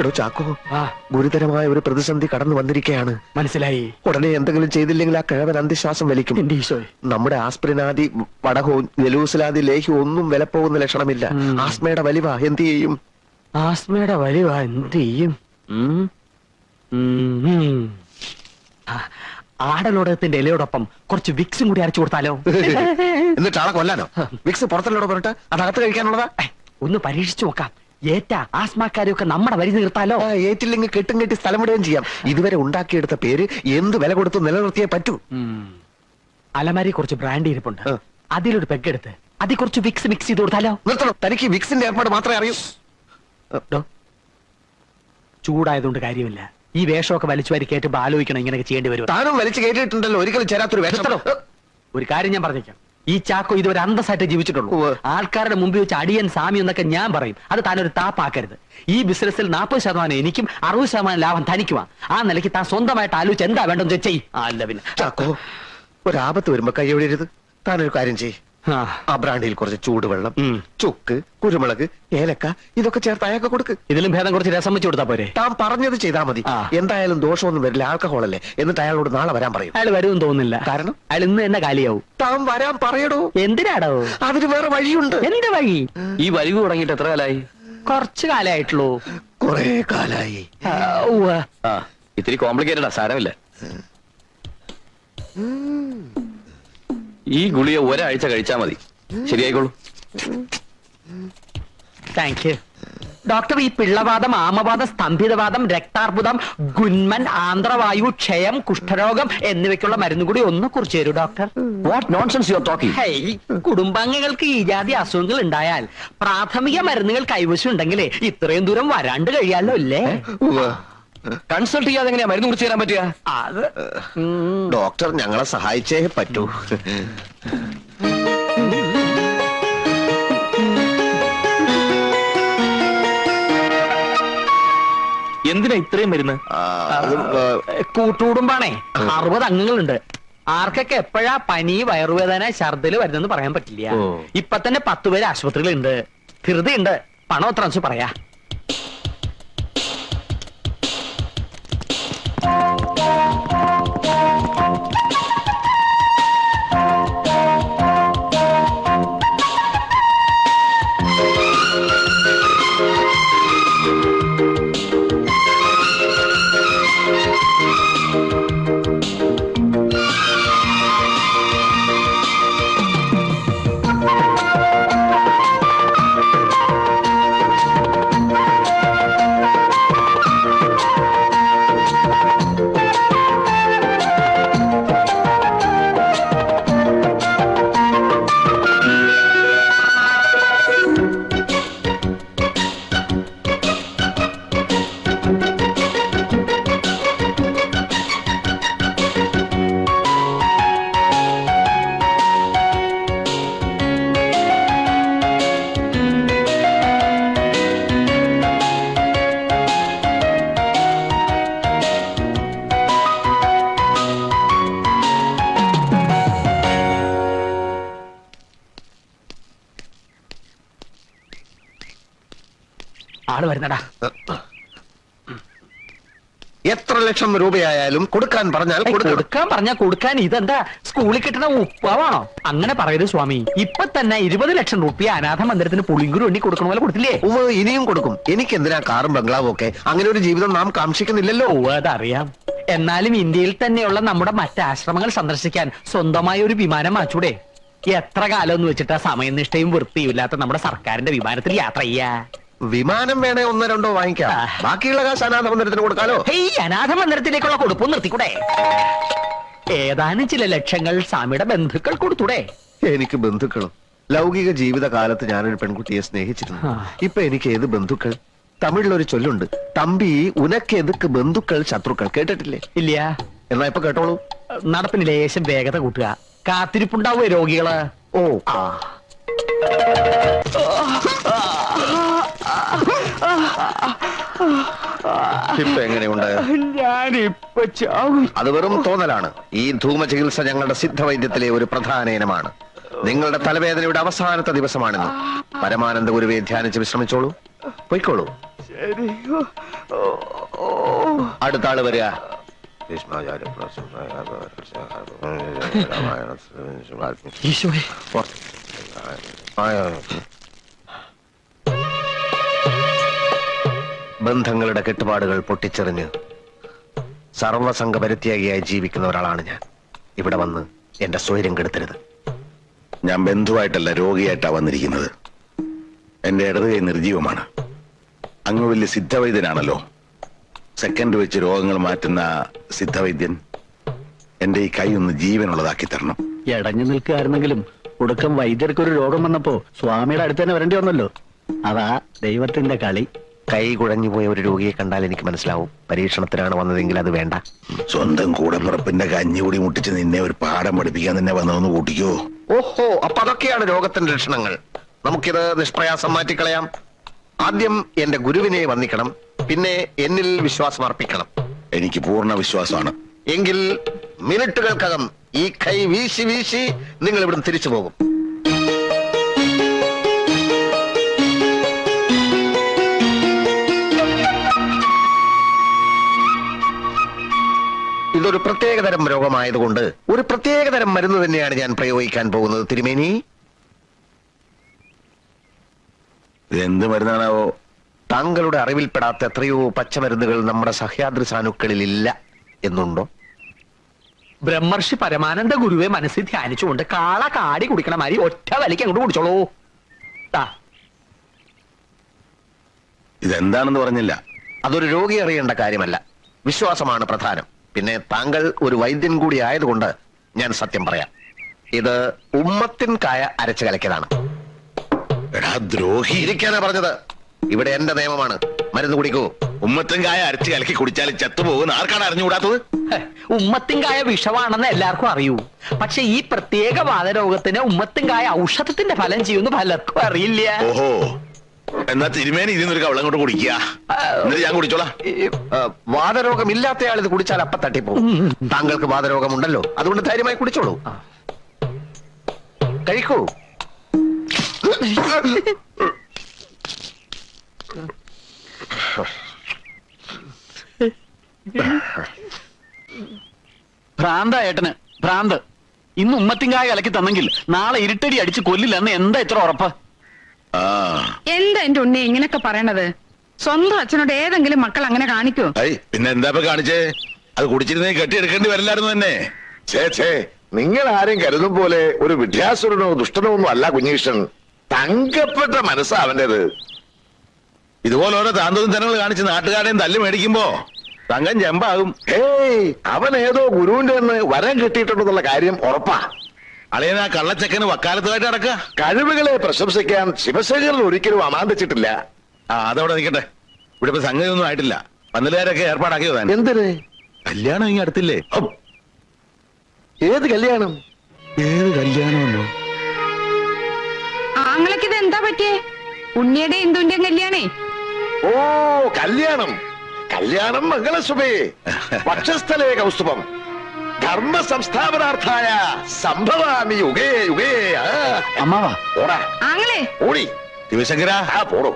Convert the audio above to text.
എടോ ചാക്കോ ഗുരുതരമായ ഒരു പ്രതിസന്ധി കടന്നു വന്നിരിക്കുകയാണ് മനസ്സിലായി. ഉടനെ എന്തെങ്കിലും ചെയ്തില്ലെങ്കിൽ ആ കിഴവൻ അന്ധശ്വാസം വലിക്കും. എന്റെ ഈശോയെ. നമ്മുടെ ആസ്പിരിനാദി വടകവും ജലൂസലാദി ലേഹ്യവും ഒന്നും വില പോകുന്ന ലക്ഷണമില്ല ആസ്മയുടെ വലിവ എന്ത് ചെയ്യും? ആസ്മയുടെ വലിവ എന്ത് ചെയ്യും? ആടലോടകത്തിന്റെ ഇലയോടൊപ്പം കുറച്ച് വിക്സും കൂടി അരച്ചു കൊടുത്താലോ? എന്നിട്ട് ആളെ കൊല്ലാനോ? വിക്സ് പുറത്തല്ലോടെ പറഞ്ഞിട്ട് അത് അകത്ത് കഴിക്കാനുള്ളതാ? ഒന്ന് പരീക്ഷിച്ചു നോക്കാം. ഏറ്റ ആസ്മാക്കാരെയൊക്കെ നമ്മുടെ വരി നിർത്താലോ? ഏറ്റില്ലെങ്കിൽ കെട്ടും കെട്ടി സ്ഥലം വിടുകയും ചെയ്യാം. ഇതുവരെ ഉണ്ടാക്കിയെടുത്ത പേര് എന്ത് വില കൊടുത്ത് നിലനിർത്തിയേ പറ്റൂ. അലമാരി കുറച്ച് ബ്രാൻഡ് ഇരിപ്പുണ്ട്. അതിലൊരു പെഗ് എടുത്ത് അതിൽ കുറച്ച് വിക്സ് മിക്സ് ചെയ്ത് കൊടുത്താലോ? നിർത്തണം. തനിക്ക് വിക്സിന്റെ ഏർപ്പാട് മാത്രമേ അറിയൂ. ചൂടായതുകൊണ്ട് കാര്യമില്ല. ഈ വേഷമൊക്കെ വലിച്ചു വാരി കേട്ടുമ്പോ ആലോചിക്കണം ഇങ്ങനെയൊക്കെ ചെയ്യേണ്ടി വരും താനും വലിച്ചു കേട്ടിട്ടുണ്ടല്ലോ. ഒരിക്കലും ചേരാത്തൊരു വേഷം. ഒരു കാര്യം ഞാൻ പറഞ്ഞേക്കാം. ഈ ചാക്കോ ഇതുവരെ അന്തസ്സായിട്ട് ജീവിച്ചിട്ടുള്ളൂ. ആൾക്കാരുടെ മുമ്പിൽ വെച്ച് അടിയൻ സാമി എന്നൊക്കെ ഞാൻ പറയും. അത് താനൊരു താപ്പാക്കരുത്. ഈ ബിസിനസ്സിൽ നാൽപ്പത് ശതമാനം എനിക്കും അറുപത് ശതമാനം ലാഭം തനിക്കുവാ ആ നിലയ്ക്ക് താൻ സ്വന്തമായിട്ട് ആലോചിച്ച് എന്താ വേണ്ടെന്ന് ചെയ് അല്ല പിന്നെ. ചാക്കോ ഒരാപത്ത് വരുമ്പോ കൈ എവിടെയരുത് താനൊരു കാര്യം ചെയ് ആ. ആ ബ്രാൻഡിയിൽ കുറച്ച് ചൂടുവെള്ളം ചുക്ക് കുരുമുളക് ഏലക്ക ഇതൊക്കെ ചേർത്ത് അയാൾക്ക് കൊടുക്ക്. ഇതിലും ഭേദം കുറച്ച് രസം വെച്ച് കൊടുത്താ പോരെ? താൻ പറഞ്ഞത് ചെയ്താൽ മതി. എന്തായാലും ദോഷമൊന്നും വരില്ല. ആൽക്കഹോൾ അല്ലേ എന്നിട്ട് അയാളോട് നാളെ വരാൻ പറയും. അയാൾ വരുമെന്ന് തോന്നുന്നില്ല. കാരണം? അയാൾ ഇന്ന് തന്നെ കാലിയാവും. താൻ വരാൻ പറയടോ. എന്തിനാടോ? അതിന് വേറെ വഴിയുണ്ട്. എന്ത് വഴി? ഈ വലിവ് തുടങ്ങിയിട്ട് എത്ര കാലായി? കുറച്ച് കാലായിട്ടുള്ളൂ. കൊറേ കാലായി. ഇത്തിരി കോംപ്ലിക്കേറ്റഡാ സാരമില്ല. ഈ ഗുളിക ഒരാഴ്ച കഴിച്ചാ മതി. ശരിയായിക്കോളൂ. താങ്ക് യു ഡോക്ടർ ഈ പിള്ളവാദം ആമവാദം സ്തംഭിതവാദം രക്താർബുദം ഗുന്മൻ ആന്ധ്രവായു ക്ഷയം കുഷ്ഠരോഗം എന്നിവയ്ക്കുള്ള മരുന്ന് കൂടി ഒന്ന് കുറിച്ച് തരൂ doctor what nonsense you are talking hey കുടുംബാംഗങ്ങൾക്ക് ഈ ജാതി അസുഖങ്ങൾ ഉണ്ടായാൽ പ്രാഥമിക മരുന്നുകൾ കൈവശം ഉണ്ടെങ്കിലേ ഇത്രയും ദൂരം വരാണ്ട് കഴിയാലോ അല്ലേ. കൺസൾട്ട് ചെയ്യാതെ എങ്ങനെയാ മരുന്ന് കുറിച്ച് തരാൻ പറ്റുക? അത് ഡോക്ടർ ഞങ്ങളെ സഹായിച്ചേ പറ്റൂ. എന്തിനാ ഇത്രയും മരുന്ന്? കൂട്ടുകുടുംബാണേ. അറുപത് അംഗങ്ങളുണ്ട്. ആർക്കൊക്കെ എപ്പോഴാ പനി വയറുവേദന ഛർദിൽ വരുന്നെന്ന് പറയാൻ പറ്റില്ല. ഇപ്പൊ തന്നെ പത്ത് പേര് ആശുപത്രിയിലുണ്ട്. ധൃതിയുണ്ട്. പണം എത്ര വെച്ച് പറയാ. ആൾ വരുന്നടാ. എത്ര ലക്ഷം രൂപയായാലും കൊടുക്കാൻ പറഞ്ഞാൽ കൊടുക്കണം. കൊടുക്കാൻ പറഞ്ഞാ കൊടുക്കാൻ ഇതെന്താ? സ്കൂളിൽ കിട്ടുന്ന ഉപ്പാവാണോ? അങ്ങനെ പറയരുത് സ്വാമി. ഇപ്പൊ തന്നെ ഇരുപത് ലക്ഷം റുപ്യ അനാഥ മന്ദിരത്തിന് പുളിങ്കുരു എണ്ണി കൊടുക്കണ പോലെ കൊടുത്തില്ലേ? ഉവ്വ് ഇനിയും കൊടുക്കും. എനിക്ക് എന്തിനാ കാറും ബംഗ്ലാവും ഒക്കെ? അങ്ങനെ ഒരു ജീവിതം നാം കാക്ഷിക്കുന്നില്ലല്ലോ. ഓ അതറിയാം. എന്നാലും ഇന്ത്യയിൽ തന്നെയുള്ള നമ്മുടെ മറ്റ് ആശ്രമങ്ങൾ സന്ദർശിക്കാൻ സ്വന്തമായ ഒരു വിമാനം മാച്ചൂടെ എത്ര കാലം എന്ന് വെച്ചിട്ടാ സമയനിഷ്ഠയും വൃത്തിയും ഇല്ലാത്ത നമ്മുടെ സർക്കാരിന്റെ വിമാനത്തിൽ യാത്ര ചെയ്യാ? വിമാനം വേണേ ഒന്നോ രണ്ടോ വാങ്ങിക്കാം. ബാക്കിയുള്ള കാശ് അനാഥ മന്ദിരത്തിന് കൊടുക്കാലോ? ഹേയ് അനാഥ മന്ദിരത്തിലേക്കുള്ള കൊടുപ്പും നിർത്തിക്കൂടെ? ഏതാനും ചില ലക്ഷങ്ങൾ സ്വാമിയുടെ ബന്ധുക്കൾ കൊടുത്തൂടെ? എനിക്ക് ബന്ധുക്കളും. ലൗകിക ജീവിത കാലത്ത് ഞാനൊരു പെൺകുട്ടിയെ സ്നേഹിച്ചിരുന്നു. ഇപ്പൊ എനിക്ക് ഏത് ബന്ധുക്കൾ? തമിഴിലൊരു ചൊല്ലുണ്ട്. തമ്പി ഉനക്ക് എതുക്ക് ബന്ധുക്കൾ ശത്രുക്കൾ? കേട്ടിട്ടില്ലേ? ഇല്ല. എന്നാ ഇപ്പൊ കേട്ടോളൂ. നടപ്പിന് ലേശം വേഗത കൂട്ടുക. കാത്തിരിപ്പുണ്ടാവുക രോഗികൾ. ഓ. ആ. ഇപ്പൊ എങ്ങനെയുണ്ട് ഞാനിപ്പൊ ചാവും അത് വെറും തോന്നലാണ് ഈ ധൂമ ചികിത്സ ഞങ്ങളുടെ സിദ്ധവൈദ്യത്തിലെ ഒരു പ്രധാന ഇനമാണ് നിങ്ങളുടെ തലവേദനയുടെ അവസാനത്തെ ദിവസമാണെന്ന് പരമാനന്ദ ഗുരുവെ ധ്യാനിച്ച് വിശ്രമിച്ചോളൂ പൊയ്ക്കോളൂ അടുത്ത ആൾ വരിക ഈശോയെ ബന്ധങ്ങളുടെ കെട്ടുപാടുകൾ പൊട്ടിച്ചെറിഞ്ഞ് സർവസംഘ പരിത്യാഗിയായി ജീവിക്കുന്ന ഒരാളാണ് ഞാൻ. ഇവിടെ വന്ന് എന്റെ സ്വൈര്യം കെടുത്തരുത്. ഞാൻ ബന്ധുവായിട്ടല്ല രോഗിയായിട്ടാണ് വന്നിരിക്കുന്നത്. എന്റെ ഇടത് കൈ നിർജീവമാണ് അങ്ങ് വലിയ സിദ്ധവൈദ്യനാണല്ലോ. സെക്കൻഡ് വെച്ച് രോഗങ്ങൾ മാറ്റുന്ന സിദ്ധവൈദ്യൻ എന്റെ ഈ കൈ ഒന്ന് ജീവനുള്ളതാക്കി തരണം. എടഞ്ഞു നിൽക്കുകയായിരുന്നെങ്കിലും ഒടുക്കം വൈദ്യർക്കൊരു രോഗം വന്നപ്പോ സ്വാമിയുടെ അടുത്ത് തന്നെ വരേണ്ടി വന്നല്ലോ. അതാ ദൈവത്തിന്റെ കളി. കൈ കുഴഞ്ഞു പോയ ഒരു രോഗിയെ കണ്ടാൽ എനിക്ക് മനസ്സിലാവും. പരീക്ഷണത്തിനാണ് വന്നതെങ്കിൽ അത് വേണ്ട. സ്വന്തം കൂടപ്പിറപ്പിന്റെ കഞ്ഞികൂടി മുട്ടിച്ച് നിന്നെ ഒരു പാഠം പഠിപ്പിക്കാൻ തന്നെ വന്നതെന്ന് കൂട്ടിക്കോ. ഓഹോ അപ്പൊ അതൊക്കെയാണ് രോഗത്തിന്റെ ലക്ഷണങ്ങൾ. നമുക്കിത് നിഷ്പ്രയാസം മാറ്റിക്കളയാം. ആദ്യം എന്റെ ഗുരുവിനെ വന്ദിക്കണം പിന്നെ എന്നിൽ വിശ്വാസം അർപ്പിക്കണം എനിക്ക് പൂർണ വിശ്വാസമാണ്. എങ്കിൽ മിനിറ്റുകൾക്കകം ഈ കൈ വീശി വീശി നിങ്ങൾ ഇവിടുന്ന് തിരിച്ചു പോകും. ഇതൊരു പ്രത്യേകതരം രോഗമായതുകൊണ്ട് ഒരു പ്രത്യേകതരം മരുന്ന് തന്നെയാണ് ഞാൻ പ്രയോഗിക്കാൻ പോകുന്നത് തിരുമേനി. എന്ത് മരുന്നാണാവോ? താങ്കളുടെ അറിവിൽപ്പെടാത്ത എത്രയോ പച്ചമരുന്നുകൾ നമ്മുടെ സഹ്യാദ്രി സാനുക്കളിൽ ഇല്ല എന്നുണ്ടോ? ബ്രഹ്മർഷി പരമാനന്ദ ഗുരുവെ മനസ്സിൽ ധ്യാനിച്ചുകൊണ്ട് കാള കാടി കുടിക്കണ മാതിരി ഒറ്റ വലിക്ക് അങ്ങോട്ട് കുടിച്ചോളൂ. ദാ, ഇതെന്താണെന്ന് പറഞ്ഞില്ല. അതൊരു രോഗി അറിയേണ്ട കാര്യമല്ല. വിശ്വാസമാണ് പ്രധാനം. പിന്നെ താങ്കൾ ഒരു വൈദ്യൻ കൂടി ആയതുകൊണ്ട് ഞാൻ സത്യം പറയാം. ഇത് ഉമ്മത്തിൻ കായ അരച്ചു കലക്കിയതാണ്. എടാ ദ്രോഹി. ഇരിക്കാനാ പറഞ്ഞത്. ഇവിടെ എന്റെ നിയമമാണ്. മരുന്ന് കുടിക്കൂ. ഉമ്മത്തും കായ അരച്ച് കലക്കി കുടിച്ചാൽ ചത്തുപോകുന്ന ആർക്കാണ് അറിഞ്ഞുകൂടാത്തത്? ഹെ, ഉമ്മത്തിൻകായ വിഷമാണെന്ന് എല്ലാവർക്കും അറിയൂ. പക്ഷെ ഈ പ്രത്യേക വാദരോഗത്തിന് ഉമ്മത്തിൻകായ ഔഷധത്തിന്റെ ഫലം ചെയ്യുന്ന പലർക്കും അറിയില്ല. ഓഹോ. എന്നാ തിരുമേനി ഇതിന്നൊരു കവളം കൊണ്ട് കുടിക്കുക. എന്നിട്ട് ഞാൻ കുടിച്ചോളാം. വാദരോഗം ആ, വാതരോഗമില്ലാത്തയാൾ ഇത് കുടിച്ചാൽ അപ്പ തട്ടിപ്പോകും താങ്കൾക്ക് വാതരോഗമുണ്ടല്ലോ. അതുകൊണ്ട് ധൈര്യമായി കുടിച്ചോളൂ. കഴിക്കൂ. ഭ്രാന്ത ഏട്ടന് ഭ്രാന്ത്. ഇന്ന് ഉമ്മത്തിങ്കായ കലക്കി തന്നെങ്കിൽ നാളെ ഇരുട്ടടി അടിച്ച് കൊല്ലില്ലെന്ന് എന്താ ഇത്ര ഉറപ്പ്? ആ എന്താ എന്റെ ഉണ്ണി ഇങ്ങനെയൊക്കെ പറയണത്? സ്വന്തം അച്ഛനോട് ഏതെങ്കിലും മക്കൾ അങ്ങനെ കാണിക്കോ? ഐ പിന്നെ എന്താ ഇപ്പൊ കാണിച്ചേ? അത് കുടിച്ചിരുന്നേ കെട്ടിയെടുക്കേണ്ടി വരില്ലായിരുന്നു തന്നെ. ഛേ ഛേ നിങ്ങൾ ആരെയും കരുതും പോലെ ഒരു വിദ്യാസുരനോ ദുഷ്ടനോ ഒന്നും അല്ല കുഞ്ഞീഷൻ. തങ്കപ്പെട്ട മനസ്സാ അവന്റേത്. ഇതുപോലെ ഓരോ താന്തോന്നും തനങ്ങൾ കാണിച്ച് നാട്ടുകാരെയും തല്ലു മേടിക്കുമ്പോ തങ്കം ചെമ്പാകും. ഏയ് അവൻ ഏതോ ഗുരുവിന്റെ നിന്ന് വരം കിട്ടിയിട്ടുണ്ടെന്നുള്ള കാര്യം ഉറപ്പാ. അളിയൻ ആ കള്ളച്ചക്കന് വക്കാലത്തുമായിട്ട് നടക്കുക. കഴിവുകളെ പ്രശംസിക്കാൻ ശിവശേഖരൻ ഒരിക്കലും അമാന്തിച്ചിട്ടില്ല. ആ അതവിടെ നിൽക്കട്ടെ. ഇവിടെ ഇപ്പൊ സംഗതി ഒന്നും ആയിട്ടില്ല. പന്തലുകാരൊക്കെ ഏർപ്പാടാക്കിയോ എന്തിന്? കല്യാണം ഇങ്ങനെ അടുത്തില്ലേ? ഏത് കല്യാണം? ഏത് കല്യാണം ആങ്ങളക്ക് ഇത് എന്താ പറ്റിയേ? ഉണ്ണിയുടെ ഇന്ദുവിന്റെയും കല്യാണേ. ഓ കല്യാണം. കല്യാണം മംഗളസുഭേ പക്ഷസ്ഥലേ കൗസ്തുഭം. ധർമ്മ സംസ്ഥാപനാർത്ഥായ സംഭവാമി യുഗേ യുഗേ ആ. അമ്മാവാ. ഓടാ. ആങ്ങളെ. ഓടി. ദിവശങ്കര ആ പോടോ